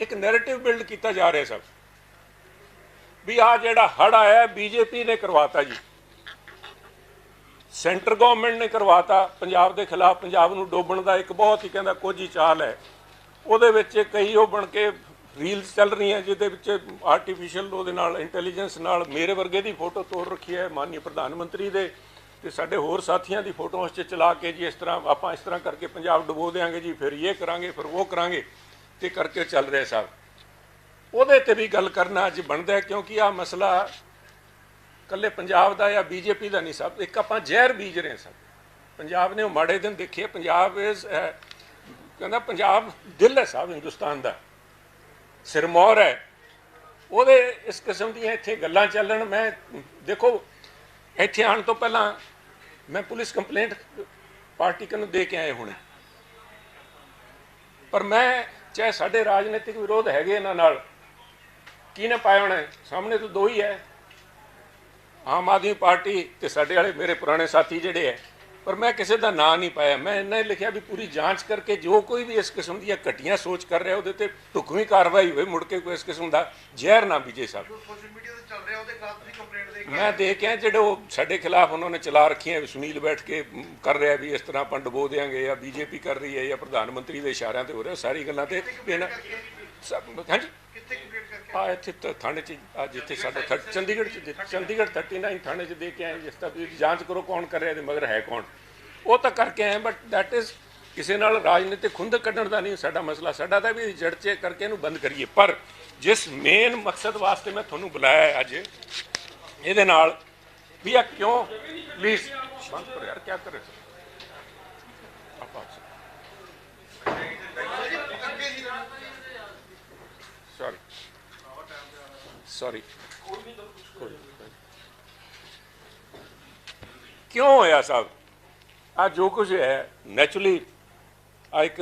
ਇੱਕ narrative build ਕੀਤਾ ਜਾ ਰਿਹਾ ਸਭ। ਵੀ ਆ ਜਿਹੜਾ ਹੜ ਆਇਆ ਬੀਜੇਪੀ ਨੇ ਕਰਵਾਤਾ ਜੀ। ਸੈਂਟਰ ਗਵਰਨਮੈਂਟ ਨੇ ਕਰਵਾਤਾ, ਪੰਜਾਬ ਦੇ ਖਿਲਾਫ ਪੰਜਾਬ ਨੂੰ ਡੋਬਣ ਦਾ ਇੱਕ ਬਹੁਤ ਹੀ ਕਹਿੰਦਾ ਕੋਝੀ ਚਾਲ ਹੈ। ਉਹਦੇ ਵਿੱਚ ਕਈ ਉਹ ਬਣ ਕੇ ਰੀਲਸ ਚੱਲ ਰਹੀਆਂ, ਜਿਹਦੇ ਵਿੱਚ ਆਰਟੀਫੀਸ਼ੀਅਲ ਉਹਦੇ ਨਾਲ ਇੰਟੈਲੀਜੈਂਸ ਨਾਲ ਮੇਰੇ ਵਰਗੇ ਦੀ ਫੋਟੋ ਤੋੜ ਰੱਖੀ ਹੈ ਮਾਨਯ ਪ੍ਰਧਾਨ ਮੰਤਰੀ ਦੇ ਤੇ ਸਾਡੇ ਹੋਰ ਸਾਥੀਆਂ ਦੀ ਫੋਟੋ ਉਸ 'ਚ ਚਲਾ ਕੇ ਜੀ ਇਸ ਤਰ੍ਹਾਂ ਆਪਾਂ ਇਸ ਤਰ੍ਹਾਂ ਕਰਕੇ ਪੰਜਾਬ ਡੁਬੋ ਦੇਾਂਗੇ ਜੀ, ਫਿਰ ਇਹ ਕਰਾਂਗੇ, ਫਿਰ ਉਹ ਕਰਾਂਗੇ। ਤੇ ਕਰਕੇ ਚੱਲ ਰਿਹਾ ਸਾਹਿਬ ਉਹਦੇ ਤੇ ਵੀ ਗੱਲ ਕਰਨਾ ਅੱਜ ਬਣਦਾ ਹੈ, ਕਿਉਂਕਿ ਆ ਮਸਲਾ ਕੱਲੇ ਪੰਜਾਬ ਦਾ ਜਾਂ ਬੀਜੇਪੀ ਦਾ ਨਹੀਂ ਸਭ, ਇੱਕ ਆਪਾਂ ਜ਼ਹਿਰ ਬੀਜ ਰਹੇ ਹਾਂ ਸਭ। ਪੰਜਾਬ ਨੇ ਉਹ ਮਾੜੇ ਦਿਨ ਦੇਖੇ, ਪੰਜਾਬ ਇਸ ਕਹਿੰਦਾ ਪੰਜਾਬ ਦਿਲ ਹੈ ਸਾਹਿਬ ਹਿੰਦੁਸਤਾਨ ਦਾ। ਸਿਰਮੌਰ ਹੈ। ਉਹਦੇ ਇਸ ਕਿਸਮ ਦੀਆਂ ਇੱਥੇ ਗੱਲਾਂ ਚੱਲਣ, ਮੈਂ ਦੇਖੋ, ਇੱਥੇ ਆਉਣ ਤੋਂ ਪਹਿਲਾਂ ਮੈਂ ਪੁਲਿਸ ਕੰਪਲੇਂਟ ਪਾਰਟੀ ਨੂੰ ਦੇ ਕੇ ਆਏ ਹੁਣੇ। ਪਰ ਮੈਂ ਚਾਹੇ ਸਾਡੇ ਰਾਜਨੀਤਿਕ ਵਿਰੋਧ ਹੈਗੇ ਇਹਨਾਂ ਨਾਲ ਕਿਹਨੇ ਪਾਇਆ ਹੋਣਾ ਸਾਹਮਣੇ ਤਾਂ ਦੋ ਹੀ ਹੈ। ਆਮ ਆਦਮੀ ਪਾਰਟੀ ਤੇ ਸਾਡੇ ਵਾਲੇ ਮੇਰੇ ਪੁਰਾਣੇ ਸਾਥੀ ਜਿਹੜੇ ਹੈ ਪਰ ਮੈਂ ਕਿਸੇ ਦਾ ਨਾਂ ਨਹੀਂ ਪਾਇਆ। ਮੈਂ ਇੰਨਾ ਹੀ ਲਿਖਿਆ ਵੀ ਪੂਰੀ ਜਾਂਚ ਕਰਕੇ ਜੋ ਕੋਈ ਵੀ ਇਸ ਕਿਸਮ ਦੀਆਂ ਘਟੀਆਂ ਸੋਚ ਕਰ ਰਿਹਾ ਉਹਦੇ ਤੇ ਢੁਕਵੀਂ ਕਾਰਵਾਈ ਹੋਵੇ ਮੁੜ ਕੇ ਕੋਈ ਇਸ ਕਿਸਮ ਦਾ ਜ਼ਹਿਰ ਨਾ ਬੀਜੇ ਸਾਹਿਬ ਸੋਸ਼ਲ ਮੀਡੀਆ ਤੇ ਚੱਲ ਰਿਹਾ ਉਹਦੇ ਖਿਲਾਫ ਤੁਸੀਂ ਕੰਪਲੇਂਟ ਦੇ ਕੇ ਮੈਂ ਦੇਖ ਕੇ ਆਇਆ ਜਿਹੜੇ ਉਹ ਸਾਡੇ ਖਿਲਾਫ ਉਹਨਾਂ ਨੇ ਚਲਾ ਰੱਖੀਆਂ ਵੀ ਸੁਨੀਲ ਬੈਠ ਕੇ ਮ, ਕਰ ਰਿਹਾ ਵੀ ਇਸ ਤਰ੍ਹਾਂ ਆਪਾਂ ਡੁਬੋ ਦੇਾਂਗੇ ਜਾਂ ਬੀਜੇਪੀ ਕਰ ਰਹੀ ਹੈ ਜਾਂ ਪ੍ਰਧਾਨ ਮੰਤਰੀ ਦੇ ਇਸ਼ਾਰਿਆਂ ਤੇ ਹੋ ਰਿਹਾ ਸਾਰੀ ਗੱਲਾਂ ਤੇ ਇਹਨਾਂ ਹਾਂਜੀ? ਕਿੱਥੇ ਆ ਇੱਥੇ ਤਾਂ ਥਾਣੇ 'ਚ, ਆ ਜਿੱਥੇ ਸਾਡਾ ਥ- ਚੰਡੀਗੜ੍ਹ 'ਚ ਜਿ- ਚੰਡੀਗੜ੍ਹ 39 ਥਾਣੇ 'ਚ ਦੇ ਕੇ ਆਏ ਜਿਸ ਤਰ੍ਹਾਂ ਤੁਸੀਂ ਜਾਂਚ ਕਰੋ ਕੌਣ ਕਰ ਰਿਹਾ ਤੇ ਮਗਰ ਹੈ ਕੌਣ। ਉਹ ਤਾਂ ਕਰਕੇ ਆਏ ਬਟ ਦੈਟ ਇਜ਼ ਕਿਸੇ ਨਾਲ ਰਾਜਨੀਤਿਕ ਖੁੰਦ ਕੱਢਣ ਦਾ ਨਹੀਂ ਸਾਡਾ ਮਸਲਾ, ਸਾਡਾ ਤਾਂ ਵੀ ਜੜ 'ਚ ਕਰਕੇ ਇਹਨੂੰ ਬੰਦ ਕਰੀਏ। ਪਰ ਜਿਸ ਮੇਨ ਮਕਸਦ ਵਾਸਤੇ ਮੈਂ ਤੁਹਾਨੂੰ ਬੁਲਾਇਆ ਹੈ ਅੱਜ, ਇਹਦੇ ਨਾਲ ਵੀ ਆ ਕਿਉਂ ਪਲੀਜ਼ ਬੰਦ ਕਰੋ ਯਾਰ ਕੀ ਕਰ ਰਹੇ ਹੋ ਆਪਾਂ ਸੌਰੀ ਸੌਰੀ ਕਿਉਂ ਹੋਇਆ ਸਾਹਿਬ ਆ ਜੋ ਕੁਝ ਹੈ ਨੈਚੁਰਲੀ ਆ ਇੱਕ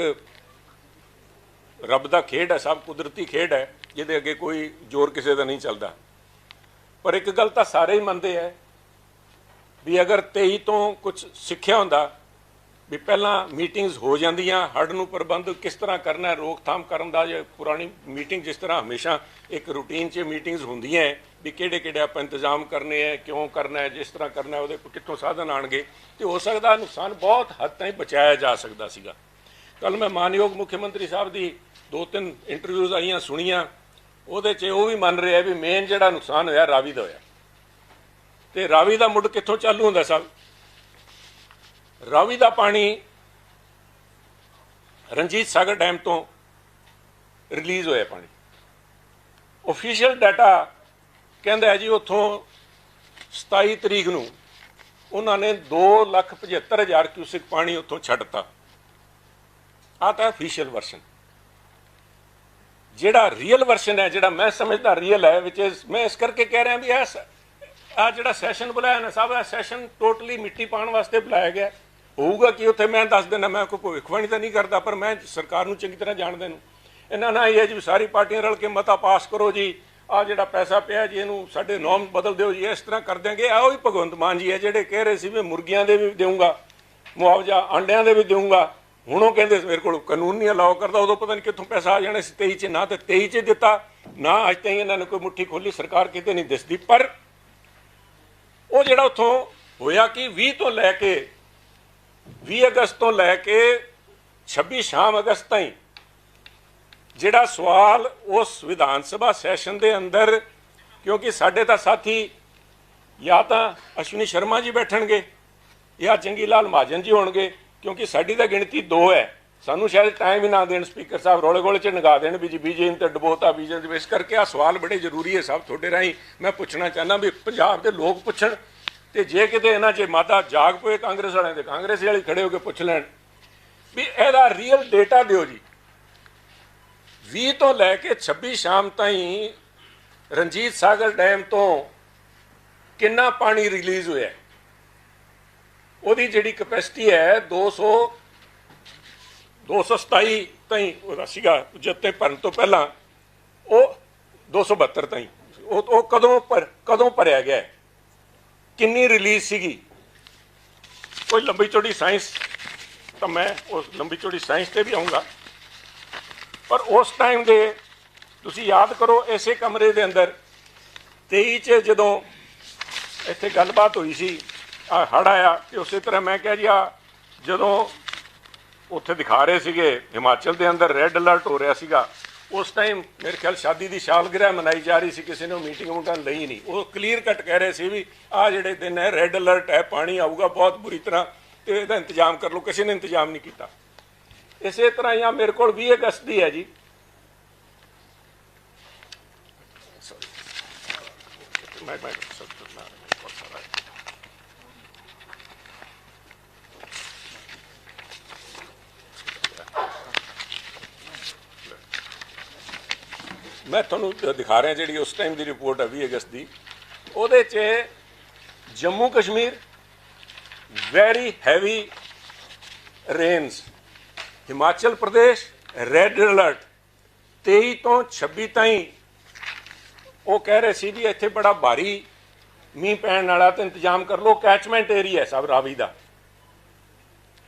ਰੱਬ ਦਾ ਖੇਡ ਹੈ ਸਭ ਕੁਦਰਤੀ ਖੇਡ ਹੈ ਜਿਹਦੇ ਅੱਗੇ ਕੋਈ ਜ਼ੋਰ ਕਿਸੇ ਦਾ ਨਹੀਂ ਚੱਲਦਾ। ਪਰ ਇੱਕ ਗੱਲ ਤਾਂ ਸਾਰੇ ਹੀ ਮੰਨਦੇ ਹੈ ਵੀ ਅਗਰ 23 ਤੋਂ ਕੁਝ ਸਿੱਖਿਆ ਹੁੰਦਾ ਵੀ ਪਹਿਲਾਂ ਮੀਟਿੰਗਸ ਹੋ ਜਾਂਦੀਆਂ ਹੜ ਨੂੰ ਪ੍ਰਬੰਧ ਕਿਸ ਤਰ੍ਹਾਂ ਕਰਨਾ ਹੈ ਰੋਕਥਾਮ ਕਰਨ ਦਾ ਜੇ ਪੁਰਾਣੀ ਮੀਟਿੰਗ ਜਿਸ ਤਰ੍ਹਾਂ ਹਮੇਸ਼ਾ ਇੱਕ ਰੂਟੀਨ 'ਚ ਮੀਟਿੰਗਸ ਹੁੰਦੀਆਂ ਹੈ, ਵੀ ਕਿਹੜੇ ਕਿਹੜੇ ਆਪਾਂ ਇੰਤਜ਼ਾਮ ਕਰਨੇ ਹੈ, ਕਿਉਂ ਕਰਨਾ ਹੈ, ਜਿਸ ਤਰ੍ਹਾਂ ਕਰਨਾ ਹੈ, ਉਹਦੇ ਕਿੱਥੋਂ ਸਾਧਨ ਆਣਗੇ ਤੇ ਹੋ ਸਕਦਾ ਨੁਕਸਾਨ ਬਹੁਤ ਹੱਦ ਤਾਈਂ ਬਚਾਇਆ ਜਾ ਸਕਦਾ ਸੀਗਾ। ਕੱਲ ਮੈਂ ਮਾਨਯੋਗ ਮੁੱਖ ਮੰਤਰੀ ਸਾਹਿਬ ਦੀ ਦੋ ਤਿੰਨ ਇੰਟਰਵਿਊਜ਼ ਆਈਆਂ, ਸੁਣੀਆਂ, ਉਹਦੇ 'ਚ ਉਹ ਵੀ ਮੰਨ ਰਿਹਾ ਵੀ ਮੇਨ ਜਿਹੜਾ ਨੁਕਸਾਨ ਹੋਇਆ, ਰਾਵੀ ਦਾ ਹੋਇਆ। ਤੇ ਰਾਵੀ ਦਾ ਮੁੱਢ ਕਿੱਥੋਂ ਚਾਲੂ ਹੁੰਦਾ ਸਾਹਿਬ ਰਾਵੀ ਦਾ ਪਾਣੀ ਰਣਜੀਤ ਸਾਗਰ ਡੈਮ ਤੋਂ ਰਿਲੀਜ਼ ਹੋਇਆ ਪਾਣੀ। ਅਫੀਸ਼ੀਅਲ ਡਾਟਾ ਕਹਿੰਦਾ ਹੈ ਜੀ, ਉੱਥੋਂ 27 ਤਰੀਕ ਨੂੰ ਉਹਨਾਂ ਨੇ 275000 ਕਿਊਸਿਕ ਪਾਣੀ ਉੱਥੋਂ ਛੱਡਤਾ ਆ ਤਾਂ ਅਫੀਸ਼ੀਅਲ ਵਰਸ਼ਨ ਜਿਹੜਾ ਰੀਅਲ ਵਰਸ਼ਨ ਹੈ, ਜਿਹੜਾ ਮੈਂ ਸਮਝਦਾ ਰੀਅਲ ਹੈ ਵਿਚ ਮੈਂ ਇਸ ਕਰਕੇ ਕਹਿ ਰਿਹਾ ਵੀ ਇਹ ਆ ਜਿਹੜਾ ਸੈਸ਼ਨ ਬੁਲਾਇਆ ਨਾ ਸਾਹਿਬ ਇਹ ਸੈਸ਼ਨ ਟੋਟਲੀ ਮਿੱਟੀ ਪਾਉਣ ਵਾਸਤੇ ਬੁਲਾਇਆ ਗਿਆ। ਹੋਊਗਾ ਕਿ ਉੱਥੇ ਮੈਂ ਦੱਸ ਦਿੰਦਾ, ਮੈਂ ਕੋਈ ਭਵਿੱਖਬਾਣੀ ਤਾਂ ਨਹੀਂ ਕਰਦਾ, ਪਰ ਮੈਂ ਸਰਕਾਰ ਨੂੰ ਚੰਗੀ ਤਰ੍ਹਾਂ ਜਾਣਦੇ ਨੂੰ ਇਹਨਾਂ ਨਾਲ ਇਹ ਹੈ ਜੀ ਵੀ ਸਾਰੀ ਪਾਰਟੀਆਂ ਰਲ ਕੇ ਮਤਾ ਪਾਸ ਕਰੋ ਜੀ। ਆ ਜਿਹੜਾ ਪੈਸਾ ਪਿਆ ਜੀ, ਇਹਨੂੰ ਸਾਡੇ ਨੋਮ ਬਦਲ ਦਿਓ ਜੀ, ਇਸ ਤਰ੍ਹਾਂ ਕਰ ਦਿਆਂਗੇ। ਆਹ ਹੀ ਭਗਵੰਤ ਮਾਨ ਜੀ ਹੈ, ਜਿਹੜੇ ਕਹਿ ਰਹੇ ਸੀ ਵੀ ਮੁਰਗੀਆਂ ਦੇ ਵੀ ਦੇਵਾਂਗਾ ਮੁਆਵਜ਼ਾ ਆਂਡਿਆਂ ਦੇ ਵੀ ਦੇਵਾਂਗਾ ਹੁਣ ਉਹ ਕਹਿੰਦੇ ਮੇਰੇ ਕੋਲ ਕਾਨੂੰਨ ਨਹੀਂ ਅਲਾਉ ਕਰਦਾ, ਉਦੋਂ ਪਤਾ ਨਹੀਂ ਕਿੱਥੋਂ ਪੈਸਾ ਆ ਜਾਣਾ ਸੀ 23 ਚ, ਨਾ ਤੇ 23 ਚ ਦਿੱਤਾ, ਨਾ ਅੱਜ ਤਾਈਂ ਇਹਨਾਂ ਨੇ ਕੋਈ ਮੁੱਠੀ ਖੋਲੀ ਸਰਕਾਰ ਕਿਤੇ ਨਹੀਂ ਦਿਸਦੀ। ਪਰ ਉਹ ਜਿਹੜਾ ਉੱਥੋਂ ਹੋਇਆ ਕਿ 20 ਤੋਂ ਲੈ ਕੇ 20 ਅਗਸਤ ਤੋਂ ਲੈ ਕੇ 26 ਸ਼ਾਮ ਅਗਸਤ ਤਾਈਂ ਜਿਹੜਾ ਸਵਾਲ ਉਸ ਵਿਧਾਨ ਸਭਾ ਸੈਸ਼ਨ ਦੇ ਅੰਦਰ, ਕਿਉਂਕਿ ਸਾਡੇ ਤਾਂ ਸਾਥੀ ਜਾਂ ਤਾਂ ਅਸ਼ਵਨੀ ਸ਼ਰਮਾ ਜੀ ਬੈਠਣਗੇ ਜਾਂ ਚੰਗੀ ਲਾਲ ਮਹਾਜਨ ਜੀ ਹੋਣਗੇ, ਕਿਉਂਕਿ ਸਾਡੀ ਤਾਂ ਗਿਣਤੀ ਦੋ ਹੈ। ਸਾਨੂੰ ਸ਼ਾਇਦ ਟਾਈਮ ਹੀ ਨਾ ਦੇਣ ਸਪੀਕਰ ਸਾਹਿਬ ਰੋਲੇ ਗੋਲੇ ਚ ਨਗਾ ਦੇਣ ਵੀ ਜੀ ਬੀਜੇ ਤੇ ਡਬੋਤਾ ਬੀਜੇ ਇਸ ਕਰਕੇ ਆ ਸਵਾਲ ਬੜੇ ਜ਼ਰੂਰੀ ਹੈ ਸਭ ਤੁਹਾਡੇ ਰਾਹੀਂ। ਮੈਂ ਪੁੱਛਣਾ ਚਾਹੁੰਦਾ ਵੀ ਪੰਜਾਬ ਦੇ ਲੋਕ ਪੁੱਛਣ ਤੇ ਜੇ ਕਿਤੇ ਇਹਨਾਂ 'ਚ ਮਾਤਾ ਜਾਗ ਪਏ ਕਾਂਗਰਸ ਵਾਲਿਆਂ ਦੇ, ਕਾਂਗਰਸ ਵਾਲੇ ਖੜੇ ਹੋ ਕੇ ਪੁੱਛ ਲੈਣ ਵੀ ਇਹਦਾ ਰੀਅਲ ਡੇਟਾ ਦਿਓ ਜੀ। 20 ਤੋਂ ਲੈ ਕੇ 26 ਸ਼ਾਮ ਤਾਈਂ ਰਣਜੀਤ ਸਾਗਰ ਡੈਮ ਤੋਂ ਕਿੰਨਾ ਪਾਣੀ ਰਿਲੀਜ਼ ਹੋਇਆ ਉਹਦੀ ਜਿਹੜੀ ਕਪੈਸਿਟੀ ਹੈ 200 227 ਤਾਈਂ ਉਹਦਾ ਸੀਗਾ, ਜੱਤੇ ਭਰਨ ਤੋਂ ਪਹਿਲਾਂ, ਉਹ 272 ਤਾਈਂ। ਉਹ ਉਹ ਕਦੋਂ ਪਰ, ਕਦੋਂ ਭਰਿਆ ਗਿਆ ਕਿੰਨੀ ਰਿਲੀਜ਼ ਸੀਗੀ? ਕੋਈ ਲੰਬੀ ਚੌੜੀ ਸਾਇੰਸ ਤਾਂ ਮੈਂ ਉਸ ਲੰਬੀ ਚੌੜੀ ਸਾਇੰਸ ਤੇ ਵੀ ਆਉਂਗਾ ਪਰ ਉਸ ਟਾਈਮ ਦੇ ਤੁਸੀਂ ਯਾਦ ਕਰੋ ਇਸੇ ਕਮਰੇ ਦੇ ਅੰਦਰ 23 ਚ ਜਦੋਂ ਇੱਥੇ ਗੱਲਬਾਤ ਹੋਈ ਸੀ ਆ ਹੜ ਆਇਆ ਤੇ ਉਸੇ ਤਰ੍ਹਾਂ ਮੈਂ ਕਿਹਾ ਜੀ ਆ ਜਦੋਂ ਉੱਥੇ ਦਿਖਾ ਰਹੇ ਸੀਗੇ ਹਿਮਾਚਲ ਦੇ ਅੰਦਰ ਰੈੱਡ ਅਲਰਟ ਹੋ ਰਿਹਾ ਸੀਗਾ ਉਸ ਟਾਈਮ ਮੇਰੇ ਖਿਆਲ ਸ਼ਾਦੀ ਦੀ ਸਾਲਗਿਰਹ ਮਨਾਈ ਜਾ ਰਹੀ ਸੀ, ਕਿਸੇ ਨੇ ਮੀਟਿੰਗ ਮੁਟਾਂ ਲਈ ਨਹੀਂ। ਉਹ ਕਲੀਅਰ ਕੱਟ ਕਹਿ ਰਹੇ ਸੀ ਵੀ ਆ ਜਿਹੜੇ ਦਿਨ ਹੈ ਰੈੱਡ ਅਲਰਟ ਹੈ, ਪਾਣੀ ਆਊਗਾ, ਬਹੁਤ ਬੁਰੀ ਤਰ੍ਹਾਂ, ਤੇ ਇਹਦਾ ਇੰਤਜ਼ਾਮ ਕਰ ਲਓ, ਕਿਸੇ ਨੇ ਇੰਤਜ਼ਾਮ ਨਹੀਂ ਕੀਤਾ। ਇਸੇ ਤਰ੍ਹਾਂ ਹੀ ਆ, ਮੇਰੇ ਕੋਲ 20 ਅਗਸਤ ਦੀ ਹੈ ਜੀ। ਮੈਂ ਮੈਂ ਸਭ ਤੋਂ ਨਾ ਬਹੁਤ ਸਾਰਾ ਹੈ। ਮੈਂ ਤੁਹਾਨੂੰ ਦਿਖਾ ਰਿਹਾ ਜਿਹੜੀ ਉਸ ਟਾਈਮ ਦੀ ਰਿਪੋਰਟ ਹੈ 20 ਅਗਸਤ ਦੀ। ਉਹਦੇ 'ਚ Jammu Kashmir very heavy rains Himachal Pradesh red alert 23 ਤੋਂ 26 ਤਾਈਂ ਉਹ ਕਹਿ ਰਹੇ ਸੀ ਵੀ ਇੱਥੇ ਬੜਾ ਭਾਰੀ ਮੀਂਹ ਪੈਣ ਵਾਲਾ ਤੇ ਇੰਤਜ਼ਾਮ ਕਰ ਲਓ। ਕੈਚਮੈਂਟ ਏਰੀਆ ਸਭ ਰਾਵੀ ਦਾ।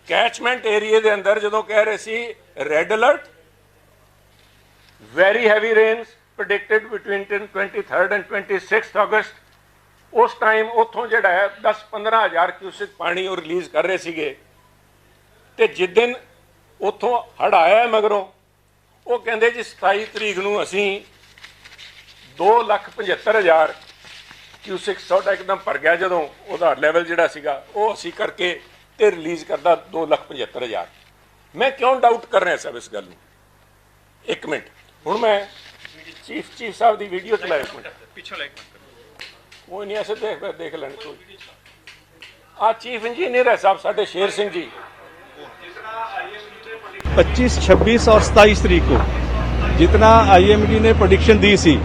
ਕੈਚਮੈਂਟ ਏਰੀਆ ਦੇ ਅੰਦਰ ਜਦੋਂ ਕਹਿ ਰਹੇ ਸੀ red alert very heavy rains predicted between 10 23rd and 26th August. ਉਸ ਟਾਈਮ ਉੱਥੋਂ ਜਿਹੜਾ ਹੈ 10 15000 ਕਿਊਸਿਕ ਪਾਣੀ ਉਹ ਰਿਲੀਜ਼ ਕਰ ਰਹੇ ਸੀਗੇ। ਤੇ ਜਿਸ ਦਿਨ ਉੱਥੋਂ ਹੜ ਆਇਆ ਮਗਰੋਂ, ਉਹ ਕਹਿੰਦੇ ਜੀ 27 ਤਰੀਕ ਨੂੰ ਅਸੀਂ 275000 ਕਿਊਸਿਕ ਸਾਡਾ ਇੱਕਦਮ ਭਰ ਗਿਆ ਜਦੋਂ ਉਹਦਾ ਲੈਵਲ ਜਿਹੜਾ ਸੀਗਾ, ਉਹ ਅਸੀਂ ਕਰਕੇ ਤੇ ਰਿਲੀਜ਼ ਕਰਦਾ 275000 ਮੈਂ ਕਿਉਂ ਡਾਊਟ ਕਰ ਰਿਹਾ ਸਭ ਇਸ ਗੱਲ ਨੂੰ? ਇੱਕ ਮਿੰਟ। ਹੁਣ ਮੈਂ ਚੀਫ ਚੀਫ ਸਾਹਿਬ ਦੀ ਵੀਡੀਓ ਚਲਾਇਆ ਇੱਕ ਮਿੰਟ ਪਿੱਛੋਂ ਲਾਈਕ ਮਤ ਕਰੋ ਕੋਈ ਨਹੀਂ ਐਸੇ ਦੇਖ ਦੇਖ ਲੈਣ ਕੋਈ ਆ ਚੀਫ ਇੰਜੀਨੀਅਰ ਹੈ ਸਾਹਿਬ ਸਾਡੇ ਸ਼ੇਰ ਸਿੰਘ ਜੀ 25, 26 और 27 तारीख को जितना आईएमडी ने प्रोडिक्शन दी थी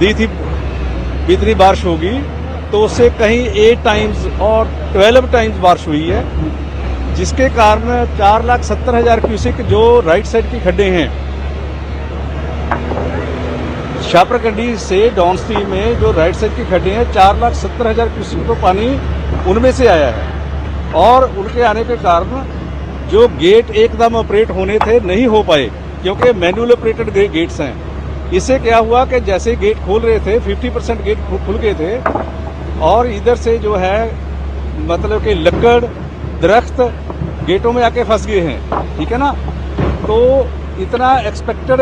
दी थी भी इतनी बारिश होगी तो उससे कहीं एट टाइम्स और ट्वेल्व टाइम्स बारिश हुई है जिसके कारण चार लाख सत्तर हजार क्यूसिक जो राइट साइड की खड्डे हैं शापरकंडी से स्ट्रीम में जो राइट साइड की खड्डे हैं, चार लाख सत्तर हज़ार क्यूसिक तो पानी उनमें से आया है। और उनके आने के कारण जो गेट एकदम ऑपरेट होने थे, नहीं हो पाए, क्योंकि मैनुअल ऑपरेटेड गेट्स हैं। इससे क्या हुआ कि जैसे गेट खोल रहे थे 50 परसेंट गेट खुल गए थे, और इधर से जो है मतलब कि लकड़, दरख्त गेटों में आके फंस गए हैं, ठीक है ना? तो इतना एक्सपेक्टेड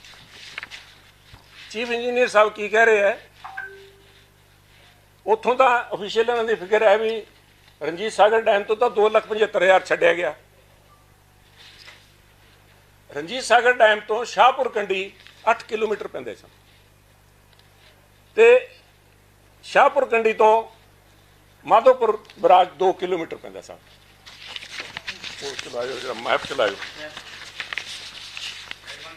ਚੀਫ ਇੰਜੀਨੀਅਰ ਸਾਹਿਬ ਕੀ ਕਹਿ ਰਹੇ ਹੈ? ਉੱਥੋਂ ਦਾ ਅਫੀਸ਼ੀਅਲ ਇਹਨਾਂ ਦੀ ਫਿਗਰ ਹੈ ਵੀ ਰਣਜੀਤ ਸਾਗਰ ਡੈਮ ਤੋਂ ਤਾਂ 275000 ਛੱਡਿਆ ਗਿਆ। ਰਣਜੀਤ ਸਾਗਰ ਡੈਮ ਤੋਂ ਸ਼ਾਹਪੁਰ ਕੰਡੀ 8 ਕਿਲੋਮੀਟਰ ਪੈਂਦੇ ਸਨ। ਤੇ ਸ਼ਾਹਪੁਰ ਕੰਡੀ ਤੋਂ ਮਾਧੋਪੁਰ ਬਰਾਜ 2 ਕਿਲੋਮੀਟਰ ਪੈਂਦਾ ਸਨ। ਉਹ ਚਲਾਇਓ ਜਿਹੜਾ ਮੈਪ ਚਲਾਇਓ।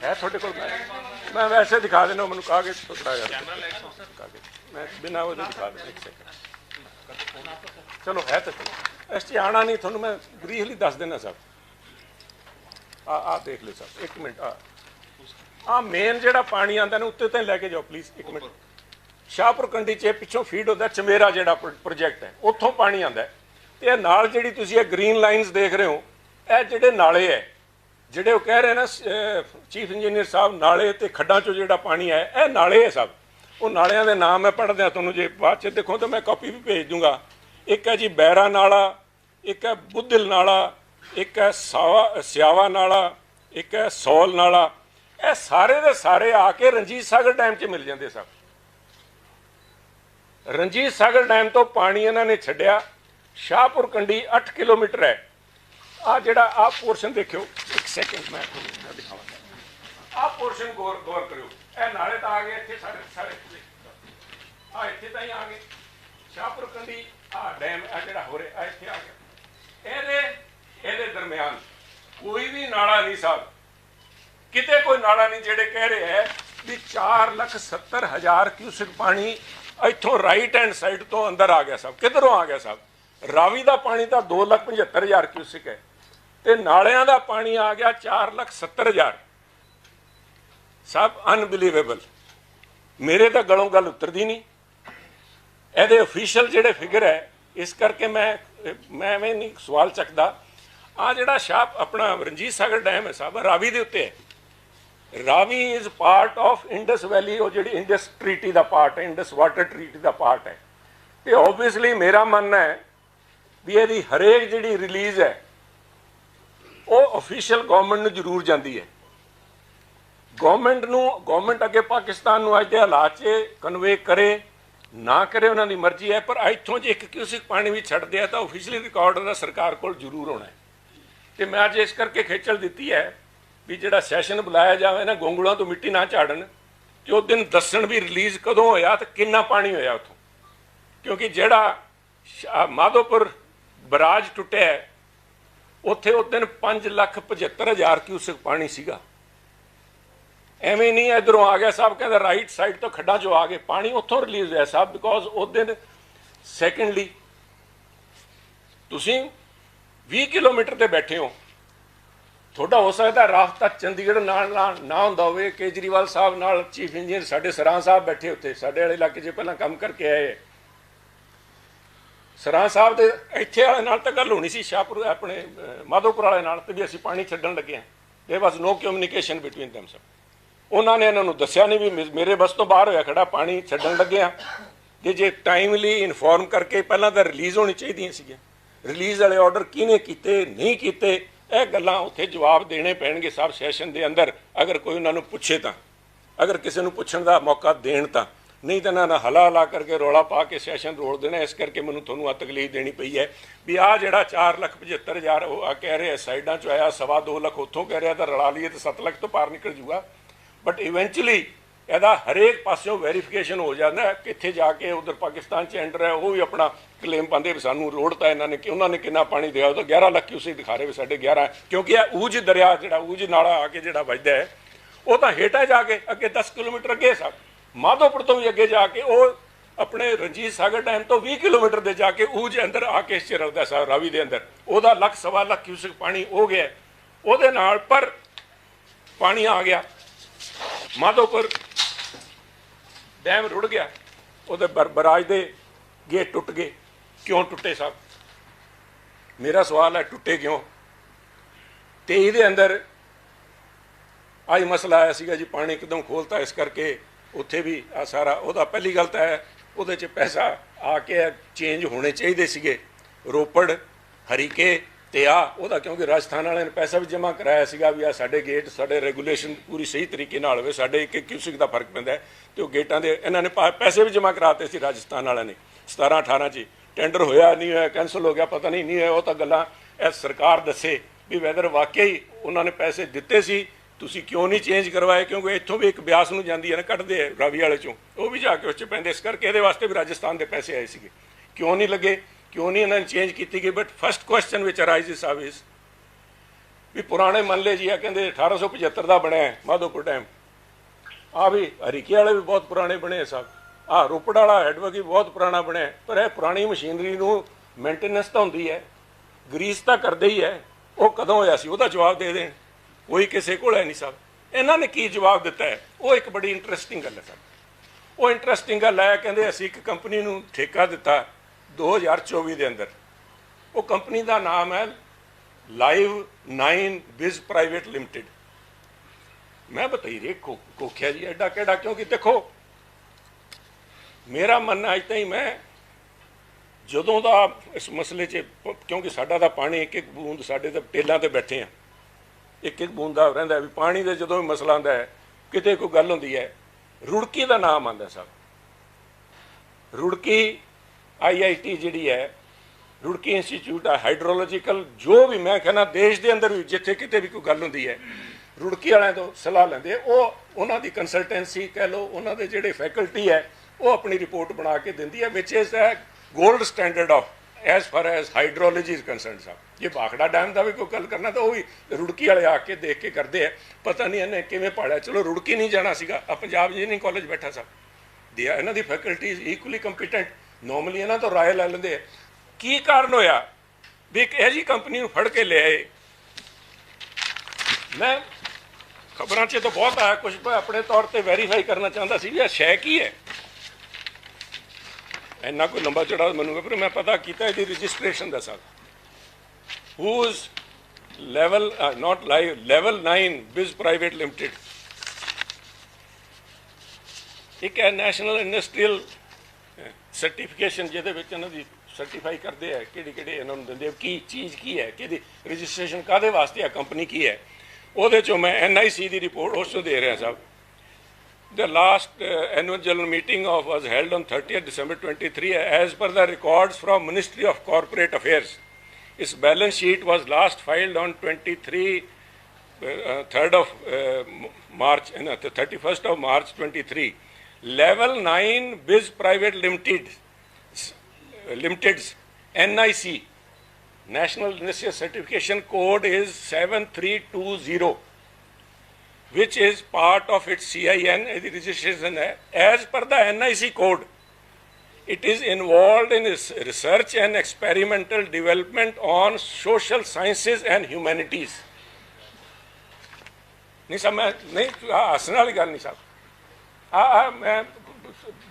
ਹੈ ਤੁਹਾਡੇ ਕੋਲ ਮੈਪ ਮੈਂ ਵੈਸੇ ਦਿਖਾ ਦੇਣਾ ਮੈਨੂੰ ਕਾਗਜ਼ ਟੁਕੜਾ ਯਾਰ ਮੈਂ ਬਿਨਾਂ ਉਹਦੇ ਦਿਖਾ ਦੇਣਾ ਇੱਕ ਸੈਕਿੰਡ ਚਲੋ, ਹੈ ਤਾਂ ਚਲੋ ਇਸ 'ਚ ਆਣਾ ਨਹੀਂ, ਤੁਹਾਨੂੰ ਮੈਂ ਬਰੀਫਲੀ ਦੱਸ ਦੇਣਾ ਸਭ ਆ ਆ ਦੇਖ ਲਓ ਸਭ ਇੱਕ ਮਿੰਟ, ਆ। ਆ ਮੇਨ ਜਿਹੜਾ ਪਾਣੀ ਆਂਦਾ ਨਾ, ਉੱਤੇ ਤਾਂ ਲੈ ਕੇ ਜਾਓ ਪਲੀਜ਼ ਇੱਕ ਮਿੰਟ। ਸ਼ਾਹਪੁਰ ਕੰਡੀ 'ਚ ਪਿੱਛੋਂ ਫੀਡ ਹੁੰਦਾ, ਚਮੇਰਾ ਜਿਹੜਾ ਪ੍ਰੋਜੈਕਟ ਹੈ, ਉੱਥੋਂ ਪਾਣੀ ਆਂਦਾ ਹੈ। ਤੇ ਇਹ ਨਾਲ ਜਿਹੜੀ ਤੁਸੀਂ ਇਹ ਗ੍ਰੀਨ ਲਾਈਨਸ ਦੇਖ ਰਹੇ ਹੋ, ਇਹ ਜਿਹੜੇ ਨਾਲੇ ਹੈ ਜਿਹੜੇ ਉਹ ਕਹਿ ਰਹੇ ਨਾ ਚੀਫ ਇੰਜੀਨੀਅਰ ਸਾਹਿਬ ਨਾਲੇ ਤੇ ਖੱਡਾਂ 'ਚੋਂ ਜਿਹੜਾ ਪਾਣੀ ਆਇਆ, ਇਹ ਨਾਲੇ ਹੈ ਸਭ। ਉਹ ਨਾਲਿਆਂ ਦੇ ਨਾਮ ਮੈਂ ਪੜ੍ਹਦਿਆਂ ਤੁਹਾਨੂੰ ਜੇ ਬਾਅਦ 'ਚ ਦੇਖੋ ਤਾਂ ਮੈਂ ਕਾਪੀ ਵੀ ਭੇਜ ਦੂੰਗਾ। ਇੱਕ ਹੈ ਜੀ ਬੈਰਾ ਨਾਲਾ, ਇੱਕ ਹੈ ਬੁੱਧਿਲ ਨਾਲਾ, ਇੱਕ ਹੈ ਸਾਵਾ, ਸਿਆਵਾ ਨਾਲਾ, ਇੱਕ ਹੈ ਸੌਲ ਨਾਲਾ। ਇਹ ਸਾਰੇ ਦੇ ਸਾਰੇ ਆ ਕੇ ਰਣਜੀਤ ਸਾਗਰ ਡੈਮ 'ਚ ਮਿਲ ਜਾਂਦੇ ਸਭ। ਰਣਜੀਤ ਸਾਗਰ ਡੈਮ ਤੋਂ ਪਾਣੀ ਇਹਨਾਂ ਨੇ ਛੱਡਿਆ। ਸ਼ਾਹਪੁਰ ਕੰਡੀ 8 ਕਿਲੋਮੀਟਰ ਹੈ। ਆ ਜਿਹੜਾ ਆ ਪੋਰਸ਼ਨ ਦੇਖਿਓ, ਇੱਕ ਸੈਕਿੰਡ ਮੈਂ ਤੁਹਾਨੂੰ ਦਿਖਾਵਾਂਗਾ ਆ ਪੋਰਸ਼ਨ ਗੌਰ ਗੌਰ ਕਰਿਓ। ਇਹ ਨਾਲੇ ਤਾਂ ਆ ਗਏ ਇੱਥੇ ਸਾਰੇ ਸਾਰੇ ਆ ਇੱਥੇ ਤਾਂ ਹੀ ਆ ਗਏ। ਸ਼ਾਹਪੁਰ ਕੰਡੀ ਆ ਡੈਮ, ਆ ਜਿਹੜਾ ਹੋ ਰਿਹਾ ਆ ਇੱਥੇ ਆ ਗਿਆ। ਇਹਦੇ ਇਹਦੇ ਦਰਮਿਆਨ ਕੋਈ ਵੀ ਨਾਲਾ ਨਹੀਂ ਸਾਹਿਬ ਕਿਤੇ ਕੋਈ ਨਾਲਾ ਨਹੀਂ ਜਿਹੜੇ ਕਹਿ ਰਹੇ ਹੈ ਵੀ 4 ਲੱਖ 70 ਹਜ਼ਾਰ ਕਿਊਸਿਕ ਪਾਣੀ ਇੱਥੋਂ ਰਾਈਟ ਹੈਂਡ ਸਾਈਡ ਤੋਂ ਅੰਦਰ ਆ ਗਿਆ ਸਾਹਿਬ ਕਿੱਧਰੋਂ ਆ ਗਿਆ ਸਾਹਿਬ ਰਾਵੀ ਦਾ ਪਾਣੀ ਤਾਂ 2 ਲੱਖ 75 ਹਜ਼ਾਰ ਕਿਊਸਿਕ ਹੈ। ਤੇ ਨਾਲਿਆਂ ਦਾ ਪਾਣੀ ਆ ਗਿਆ 4 ਲੱਖ 70 ਹਜ਼ਾਰ। ਸਭ ਅਨਬਿਲੀਵੇਬਲ ਮੇਰੇ ਤਾਂ ਗਲੋਂ ਗੱਲ ਉਤਰਦੀ ਨਹੀਂ। ਇਹਦੇ ਅਫੀਸ਼ੀਅਲ ਜਿਹੜੇ ਫਿਗਰ ਹੈ, ਇਸ ਕਰਕੇ ਮੈਂ ਮੈਂ ਐਵੇਂ ਨਹੀਂ ਸਵਾਲ ਚੱਕਦਾ। ਆ ਜਿਹੜਾ ਸ਼ਾਪ ਆਪਣਾ ਰਣਜੀਤ ਸਾਗਰ ਡੈਮ ਹੈ ਸਾਹਿਬ ਰਾਵੀ ਦੇ ਉੱਤੇ ਹੈ। Ravi is part of Indus valley ਉਹ ਜਿਹੜੀ ਇੰਡਸ ਟ੍ਰੀਟੀ ਦਾ ਪਾਰਟ ਹੈ ਇੰਡਸ ਵਾਟਰ ਟ੍ਰੀਟੀ ਦਾ ਪਾਰਟ ਹੈ। ਤੇ ਆਬਵੀਅਸਲੀ ਮੇਰਾ ਮੰਨਣਾ ਹੈ ਵੀ ਇਹਦੀ ਹਰੇਕ ਜਿਹੜੀ ਰਿਲੀਜ਼ ਹੈ ਉਹ ਅਫੀਸ਼ੀਅਲ ਗਵਰਨਮੈਂਟ ਨੂੰ ਜ਼ਰੂਰ ਜਾਂਦੀ ਹੈ। ਗਵਰਨਮੈਂਟ ਨੂੰ ਗਵਰਨਮੈਂਟ ਅੱਗੇ ਪਾਕਿਸਤਾਨ ਨੂੰ ਅੱਜ ਦੇ ਹਾਲਾਤ 'ਚ ਕਨਵੇ ਕਰੇ, ਨਾ ਕਰੇ ਉਹਨਾਂ ਦੀ ਮਰਜ਼ੀ ਹੈ, ਪਰ ਇੱਥੋਂ ਜੇ ਇੱਕ ਕਿਊਸਿਕ ਪਾਣੀ ਵੀ ਛੱਡਦੇ ਆ ਤਾਂ ਅਫੀਸ਼ੀਅਲੀ ਰਿਕਾਰਡ ਉਹਦਾ ਸਰਕਾਰ ਕੋਲ ਜ਼ਰੂਰ ਹੋਣਾ ਹੈ। ਤੇ ਮੈਂ ਅੱਜ ਇਸ ਕਰਕੇ ਖੇਚਲ ਦਿੱਤੀ ਹੈ ਵੀ ਜਿਹੜਾ ਸੈਸ਼ਨ ਬੁਲਾਇਆ ਜਾਵੇ ਨਾ, ਗੋਂਗਲਾਂ ਤੋਂ ਮਿੱਟੀ ਨਾ ਝਾੜਨ, ਤੇ ਉਹ ਦਿਨ ਦੱਸਣ ਵੀ ਰਿਲੀਜ਼ ਕਦੋਂ ਹੋਇਆ ਤੇ ਕਿੰਨਾ ਪਾਣੀ ਹੋਇਆ ਉੱਥੋਂ। ਕਿਉਂਕਿ ਜਿਹੜਾ ਮਾਧੋਪੁਰ ਬਰਾਜ ਟੁੱਟਿਆ ਉੱਥੇ ਉਹ ਦਿਨ 5 ਲੱਖ 75 ਕਿਊਸਿਕ ਪਾਣੀ ਸੀਗਾ ਐਵੇਂ ਨਹੀਂ ਇਧਰੋਂ ਆ ਗਿਆ, ਸਾਹਿਬ ਕਹਿੰਦਾ ਰਾਈਟ ਸਾਈਡ ਤੋਂ ਖੱਡਾਂ ਚੋਂ ਆ ਗਏ, ਪਾਣੀ ਉੱਥੋਂ ਰਿਲੀਜ਼ ਹੋਇਆ ਸਾਹਿਬ ਬਿਕੋਜ਼ ਉਹ ਦਿਨ ਸੈਕੰਡਲੀ ਤੁਸੀਂ 20 ਕਿਲੋਮੀਟਰ ਤੇ ਬੈਠੇ ਹੋ ਤੁਹਾਡਾ ਹੋ ਸਕਦਾ ਰਾਸਤਾ ਚੰਡੀਗੜ੍ਹ ਨਾਲ ਨਾ ਹੁੰਦਾ ਹੋਵੇ, ਕੇਜਰੀਵਾਲ ਸਾਹਿਬ ਨਾਲ ਚੀਫ ਇੰਜੀਨੀਅਰ ਸਾਡੇ ਸਰਾਂ ਸਾਹਿਬ ਬੈਠੇ ਉੱਤੇ ਸਾਡੇ ਵਾਲੇ ਇਲਾਕੇ 'ਚ ਪਹਿਲਾਂ ਕੰਮ ਕਰਕੇ ਆਏ ਹੈ। ਸਰਾਂ ਸਾਹਿਬ ਦੇ ਇੱਥੇ ਵਾਲੇ ਨਾਲ ਤਾਂ ਗੱਲ ਹੋਣੀ ਸੀ, ਸ਼ਾਹਪੁਰ ਆਪਣੇ ਮਾਧੋਪੁਰ ਵਾਲੇ ਨਾਲ ਤੇ ਵੀ ਅਸੀਂ ਪਾਣੀ ਛੱਡਣ ਲੱਗੇ ਹਾਂ। There was no communication between them ਸਭ ਉਹਨਾਂ ਨੇ ਇਹਨਾਂ ਨੂੰ ਦੱਸਿਆ ਨਹੀਂ ਵੀ ਮੇ- ਮੇਰੇ ਬਸ ਤੋਂ ਬਾਹਰ ਹੋਇਆ ਖੜਾ, ਪਾਣੀ ਛੱਡਣ ਲੱਗੇ ਆ ਜੇ ਜੇ ਟਾਈਮਲੀ ਇਨਫੋਰਮ ਕਰਕੇ ਪਹਿਲਾਂ ਤਾਂ ਰਿਲੀਜ਼ ਹੋਣੀ ਚਾਹੀਦੀਆਂ ਸੀਗੀਆਂ। ਰਿਲੀਜ਼ ਵਾਲੇ ਆਰਡਰ ਕਿਹਨੇ ਕੀਤੇ, ਨਹੀਂ ਕੀਤੇ, ਇਹ ਗੱਲਾਂ ਉੱਥੇ ਜਵਾਬ ਦੇਣੇ ਪੈਣਗੇ ਸਭ ਸੈਸ਼ਨ ਦੇ ਅੰਦਰ। ਅਗਰ ਕੋਈ ਉਹਨਾਂ ਨੂੰ ਪੁੱਛੇ ਤਾਂ, ਅਗਰ ਕਿਸੇ ਨੂੰ ਪੁੱਛਣ ਦਾ ਮੌਕਾ ਦੇਣ ਤਾਂ। ਨਹੀਂ ਤਾਂ ਨਾ ਹਲਾ ਹਲਾ ਕਰਕੇ ਰੋਲਾ ਪਾ ਕੇ ਸੈਸ਼ਨ ਰੋਲ ਦੇਣਾ, ਇਸ ਕਰਕੇ ਮੈਨੂੰ ਤੁਹਾਨੂੰ ਆ ਤਕਲੀਫ ਦੇਣੀ ਪਈ ਹੈ ਵੀ ਆ ਜਿਹੜਾ 4 ਲੱਖ 75 ਹਜ਼ਾਰ ਉਹ ਆ ਕਹਿ ਰਿਹਾ, ਸਾਈਡਾਂ ਚ ਆਇਆ, ਸਵਾ 2 ਲੱਖ ਉੱਥੋਂ ਕਹਿ ਰਿਹਾ ਤਾਂ ਰਲਾ ਲਈਏ ਤਾਂ 7 ਲੱਖ ਤੋਂ ਪਾਰ ਨਿਕਲ ਜੂਗਾ। ਬਟ ਇਵੈਂਚੁਅਲੀ ਇਹਦਾ ਹਰੇਕ ਪਾਸਿਓਂ ਵੈਰੀਫਿਕੇਸ਼ਨ ਹੋ ਜਾਂਦਾ ਕਿੱਥੇ ਜਾ ਕੇ ਉਧਰ ਪਾਕਿਸਤਾਨ ਚ ਐਂਟਰ ਹੈ, ਉਹ ਵੀ ਆਪਣਾ ਕਲੇਮ ਪਾਉਂਦੇ ਵੀ ਸਾਨੂੰ ਰੋਡ ਤਾਂ ਇਹਨਾਂ ਨੇ ਕਿ ਉਹਨਾਂ ਨੇ ਕਿੰਨਾ ਪਾਣੀ ਦਿਆ, ਉਹ ਤਾਂ 11 ਲੱਖ ਉਸੇ ਦਿਖਾ ਰਹੇ ਵੀ ਸਾਡੇ 11 ਕਿਉਂਕਿ ਇਹ ਊਜ ਦਰਿਆ ਜਿਹੜਾ, ਊਜ ਨਾਲਾ ਆ ਕੇ ਜਿਹੜਾ ਵੱਜਦਾ ਹੈ, ਉਹ ਤਾਂ ਹੇਠਾਂ ਜਾ ਕੇ ਅੱਗੇ 10 ਕਿਲੋਮੀਟਰ ਅੱਗੇ ਸਭ ਮਾਧੋਪੁਰ ਤੋਂ ਵੀ ਅੱਗੇ ਜਾ ਕੇ ਉਹ ਆਪਣੇ ਰਣਜੀਤ ਸਾਗਰ ਡੈਮ ਤੋਂ 20 ਕਿਲੋਮੀਟਰ ਦੇ ਜਾ ਕੇ ਊਜ ਅੰਦਰ ਆ ਕੇ ਇਸ ਚ ਰਲਦਾ ਸਾਹਿਬ ਰਾਵੀ ਦੇ ਅੰਦਰ। ਉਹਦਾ ਲੱਖ ਸਵਾ ਲੱਖ ਕਿਊਸਿਕ ਪਾਣੀ ਹੋ ਗਿਆ। ਉਹਦੇ ਨਾਲ ਪਰ ਪਾਣੀ ਆ ਗਿਆ। ਮਾਧੋਪੁਰ ਡੈਮ ਰੁੜ ਗਿਆ। ਉਹਦੇ ਬਰ- ਬਰਾਜ ਦੇ ਗੇਟ ਟੁੱਟ ਗਏ। ਕਿਉਂ ਟੁੱਟੇ ਸਾਹਿਬ ਮੇਰਾ ਸਵਾਲ ਹੈ, ਟੁੱਟੇ ਕਿਉਂ? ਤੇ ਇਹਦੇ ਅੰਦਰ ਅੱਜ ਮਸਲਾ ਆਇਆ ਸੀਗਾ ਜੀ, ਪਾਣੀ ਕਿਦੋਂ ਖੋਲਤਾ। ਇਸ ਕਰਕੇ ਉੱਥੇ ਵੀ ਆ ਸਾਰਾ, ਉਹਦਾ ਪਹਿਲੀ ਗੱਲ ਤਾਂ ਹੈ, ਉਹਦੇ 'ਚ ਪੈਸਾ ਆ ਕੇ ਚੇਂਜ ਹੋਣੇ ਚਾਹੀਦੇ ਸੀਗੇ। ਰੋਪੜ, ਹਰੀਕੇ ਤੇ ਆ, ਉਹਦਾ ਕਿਉਂਕਿ ਰਾਜਸਥਾਨ ਵਾਲਿਆਂ ਨੇ ਪੈਸਾ ਵੀ ਜਮ੍ਹਾਂ ਕਰਾਇਆ ਸੀਗਾ ਵੀ ਆ ਸਾਡੇ ਗੇਟ ਸਾਡੇ ਰੈਗੂਲੇਸ਼ਨ ਪੂਰੀ ਸਹੀ ਤਰੀਕੇ ਨਾਲ ਹੋਵੇ, ਸਾਡੇ ਇੱਕ ਇੱਕ ਕਿਊਸਿਕ ਦਾ ਫ਼ਰਕ ਪੈਂਦਾ ਹੈ ਤੇ ਉਹ ਗੇਟਾਂ ਦੇ, ਇਹਨਾਂ ਨੇ ਪਾ- ਪੈਸੇ ਵੀ ਜਮ੍ਹਾਂ ਕਰਾਤੇ ਸੀ ਰਾਜਸਥਾਨ ਵਾਲਿਆਂ ਨੇ। 17 18 ਚ ਟੈਂਡਰ ਹੋਇਆ, ਨਹੀਂ ਹੋਇਆ ਕੈਨਸਲ ਹੋ ਗਿਆ, ਪਤਾ ਨਹੀਂ ਨਹੀਂ ਹੋਇਆ, ਉਹ ਤਾਂ ਗੱਲਾਂ ਇਹ ਸਰਕਾਰ ਦੱਸੇ ਵੀ ਵੈਦਰ ਵਾਕਈ ਉਹਨਾਂ ਨੇ ਪੈਸੇ ਦਿੱਤੇ ਸੀ ਤੁਸੀਂ ਕਿਉਂ ਨਹੀਂ ਚੇਂਜ ਕਰਵਾਏ? ਕਿਉਂਕਿ ਇੱਥੋਂ ਵੀ ਇੱਕ ਬਿਆਸ ਨੂੰ ਜਾਂਦੀ ਹੈ ਨਾ, ਕੱਢਦੇ ਆ ਰਾਵੀ ਵਾਲੇ ਚੋਂ। ਉਹ ਵੀ ਜਾ ਕੇ ਉਸ ਚ ਪੈਂਦੇ। ਇਸ ਕਰਕੇ ਇਹਦੇ ਵਾਸਤੇ ਵੀ ਰਾਜਸਥਾਨ ਦੇ ਪੈਸੇ ਆਏ ਸੀਗੇ। ਕਿਉਂ ਨਹੀਂ ਲੱਗੇ? ਕਿਉਂ ਨਹੀਂ ਇਹਨਾਂ ਨੇ ਚੇਂਜ ਕੀਤੀ ਗਈ? But first question which arises service ਵੀ ਪੁਰਾਣੇ ਮੰਨ ਜੀ ਆ, ਕਹਿੰਦੇ 1875 ਦਾ ਬਣਿਆ ਮਾਧੋਪੁਰ ਡੈਮ। ਆ ਵੀ ਹਰੀਕੇ ਵਾਲੇ ਵੀ ਬਹੁਤ ਪੁਰਾਣੇ ਬਣੇ ਸਾਹਿਬ ਆ ਰੋਪੜ ਵਾਲਾ ਹੈਡਵਰਕ ਵੀ ਬਹੁਤ ਪੁਰਾਣਾ ਬਣਿਆ ਪਰ ਇਹ ਪੁਰਾਣੀ ਮਸ਼ੀਨਰੀ ਨੂੰ ਮੇਨਟੇਨੈਂਸ ਤਾਂ ਹੁੰਦੀ ਹੈ। ਗਰੀਸ ਤਾਂ ਕਰਦੇ ਹੀ ਹੈ। ਉਹ ਕਦੋਂ ਹੋਇਆ ਸੀ? ਉਹਦਾ ਜਵਾਬ ਦੇ ਦੇਣ। ਕੋਈ ਕਿਸੇ ਕੋਲ ਹੈ ਨਹੀਂ ਸਾਹਿਬ ਇਹਨਾਂ ਨੇ ਕੀ ਜਵਾਬ ਦਿੱਤਾ ਹੈ? ਉਹ ਇੱਕ ਬੜੀ ਇੰਟਰਸਟਿੰਗ ਗੱਲ ਹੈ ਸਾਹਿਬ ਉਹ ਇੰਟਰਸਟਿੰਗ ਗੱਲ ਹੈ, ਕਹਿੰਦੇ ਅਸੀਂ ਇੱਕ ਕੰਪਨੀ ਨੂੰ ਠੇਕਾ ਦਿੱਤਾ 2024 ਦੇ ਅੰਦਰ। ਉਹ ਕੰਪਨੀ ਦਾ ਨਾਮ ਹੈ ਲਾਈਵ 9 ਬਿਜ਼ ਪ੍ਰਾਈਵੇਟ ਲਿਮਟਿਡ ਮੈਂ ਬਤਾਈ ਰੇ ਕੋ ਕੋਖਿਆ ਜੀ, ਐਡਾ ਕਿਹੜਾ, ਕਿਉਂਕਿ ਦੇਖੋ, ਮੇਰਾ ਮੰਨਣਾ ਅਜ ਤਾਈਂ ਮੈਂ ਜਦੋਂ ਦਾ ਇਸ ਮਸਲੇ 'ਚ, ਕਿਉਂਕਿ ਸਾਡਾ ਦਾ ਪਾਣੀ ਇੱਕ ਇੱਕ ਬੂੰਦ ਸਾਡੇ ਤਾਂ ਟੇਲਾਂ ਤੇ ਬੈਠੇ ਆ। ਇੱਕ ਇੱਕ ਬੂੰਦਾ ਰਹਿੰਦਾ ਵੀ ਪਾਣੀ ਦਾ ਜਦੋਂ ਵੀ ਮਸਲਾ ਆਉਂਦਾ ਹੈ, ਕਿਤੇ ਕੋਈ ਗੱਲ ਹੁੰਦੀ ਹੈ, ਰੁੜਕੀ ਦਾ ਨਾਮ ਆਉਂਦਾ ਸਾਹਿਬ ਰੁੜਕੀ ਆਈਆਈਟੀ ਜਿਹੜੀ ਹੈ, ਰੁੜਕੀ ਇੰਸਟੀਚਿਊਟ ਆ, ਹਾਈਡਰੋਲੋਜੀਕਲ, ਜੋ ਵੀ ਮੈਂ ਕਹਿੰਦਾ ਦੇਸ਼ ਦੇ ਅੰਦਰ ਵੀ ਜਿੱਥੇ ਕਿਤੇ ਵੀ ਕੋਈ ਗੱਲ ਹੁੰਦੀ ਹੈ, ਰੁੜਕੀ ਵਾਲਿਆਂ ਤੋਂ ਸਲਾਹ ਲੈਂਦੇ ਉਹ ਉਹਨਾਂ ਦੀ ਕੰਸਲਟੈਂਸੀ ਕਹਿ ਲਓ, ਉਹਨਾਂ ਦੇ ਜਿਹੜੇ ਫੈਕਲਟੀ ਹੈ, ਉਹ ਆਪਣੀ ਰਿਪੋਰਟ ਬਣਾ ਕੇ ਦਿੰਦੀ ਹੈ ਵਿਚ ਇਜ਼ ਹੈ gold standard of as far as hydrology is concerned ਸਾਹਿਬ ਜੇ ਬਾਖੜਾ ਡੈਮ ਦਾ ਵੀ ਕੋਈ ਗੱਲ ਕਰਨਾ ਤਾਂ ਉਹ ਵੀ ਰੁੜਕੀ ਵਾਲੇ ਆ ਕੇ ਦੇਖ ਕੇ ਕਰਦੇ ਆ। ਪਤਾ ਨਹੀਂ ਇਹਨੇ ਕਿਵੇਂ ਪਾੜਿਆ ਚਲੋ ਰੁੜਕੀ ਨਹੀਂ ਜਾਣਾ ਸੀਗਾ। ਆ ਪੰਜਾਬ ਇੰਜੀਨੀਅਰਿੰਗ ਕਾਲਜ ਬੈਠਾ ਸਾਹਿਬ ਦੇ ਇਹਨਾਂ ਦੀ faculties is equally competent normally ਇਹਨਾਂ ਤੋਂ ਰਾਏ ਲੈ ਲੈਂਦੇ ਆ। ਕੀ ਕਾਰਨ ਹੋਇਆ? ਵੀ ਇੱਕ ਇਹੋ ਜਿਹੀ ਕੰਪਨੀ ਨੂੰ ਫੜ ਕੇ ਲਿਆਏ ਮੈਂ ਖਬਰਾਂ 'ਚ ਤਾਂ ਬਹੁਤ ਆਇਆ। ਕੁਝ ਮੈਂ ਆਪਣੇ ਤੌਰ ਤੇ ਵੈਰੀਫਾਈ ਕਰਨਾ ਚਾਹੁੰਦਾ ਸੀ ਵੀ ਇਹ ਸ਼ੈ ਕੀ ਹੈ? ਇੰਨਾ ਕੋਈ ਲੰਬਾ ਚੜਾ ਮੈਨੂੰ ਪਰ ਮੈਂ ਪਤਾ ਕੀਤਾ ਇਹਦੀ ਰਜਿਸਟ੍ਰੇਸ਼ਨ ਦਾ ਸਭ whose level uh, live level level 9 biz private limited ਇੱਕ ਹੈ ਨੈਸ਼ਨਲ ਇੰਡਸਟਰੀਅਲ ਸਰਟੀਫਿਕੇਸ਼ਨ ਜਿਹਦੇ ਵਿੱਚ ਇਹਨਾਂ ਦੀ ਸਰਟੀਫਾਈ ਕਰਦੇ ਆ ਕਿਹੜੀ ਕਿਹੜੇ ਇਹਨਾਂ ਨੂੰ ਦਿੰਦੇ ਆ ਕੀ ਚੀਜ਼ ਕੀ ਹੈ ਕਿਹਦੀ ਰਜਿਸਟ੍ਰੇਸ਼ਨ ਕਾਦੇ ਵਾਸਤੇ ਆ ਕੰਪਨੀ ਕੀ ਹੈ। ਉਹਦੇ ਚੋਂ ਮੈਂ ਐਨਆਈਸੀ ਦੀ ਰਿਪੋਰਟ ਉਸ ਤੋਂ ਦੇ ਰਿਹਾ ਸਾਹਿਬ। The last uh, annual general meeting of was held on 30th December 23 as per the records from Ministry of Corporate Affairs. Its balance sheet was last filed on 23 uh, uh, 3rd of uh, March and uh, 31st of March 23. Level 9 Biz Private Limited uh, Limited's NIC National Industrial Certification Code is 7320 which is part of its CIN, uh, the registration, uh, as per the NIC code. It is involved in res- research and experimental development on social sciences and humanities. ਨਹੀਂ ਸਾਹਿਬ ਮੈਂ ਨਹੀਂ ਆਹ ਹੱਸਣ ਵਾਲੀ ਗੱਲ ਨਹੀਂ ਸਾਹਿਬ ਆ ਆ ਮੈਂ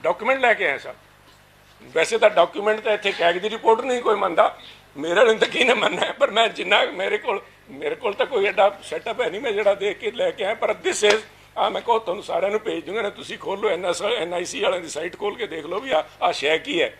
ਡਾਕੂਮੈਂਟ ਲੈ ਕੇ ਆਇਆ ਸਾਹਿਬ ਵੈਸੇ ਤਾਂ ਡਾਕੂਮੈਂਟ ਤਾਂ ਇੱਥੇ ਕੈਗ ਦੀ ਰਿਪੋਰਟ ਨਹੀਂ ਕੋਈ ਮੰਨਦਾ ਮੇਰੇ ਨਾਲ ਤਾਂ ਕਿਹਨੇ ਮੰਨਣਾ ਹੈ ਪਰ ਮੈਂ ਜਿੰਨਾ ਮੇਰੇ ਕੋਲ ਮੇਰੇ ਕੋਲ ਤਾਂ ਕੋਈ ਐਡਾ ਸੈਟਅਪ ਹੈ ਨਹੀਂ, ਮੈਂ ਜਿਹੜਾ ਦੇਖ ਕੇ ਲੈ ਕੇ ਆਇਆ, ਪਰ ਦਿਸ ਇਜ਼ ਆ ਮੈਂ ਕਹੋ ਤੁਹਾਨੂੰ ਸਾਰਿਆਂ ਨੂੰ ਭੇਜ ਦੂੰਗਾ, ਨਾ ਤੁਸੀਂ ਖੋਲੋ ਐਨਐਸ ਐਨਆਈਸੀ ਵਾਲਿਆਂ ਦੀ ਸਾਈਟ ਖੋਲ ਕੇ ਦੇਖ ਲਓ ਵੀ ਆ ਆ ਸ਼ੈ ਕੀ ਹੈ।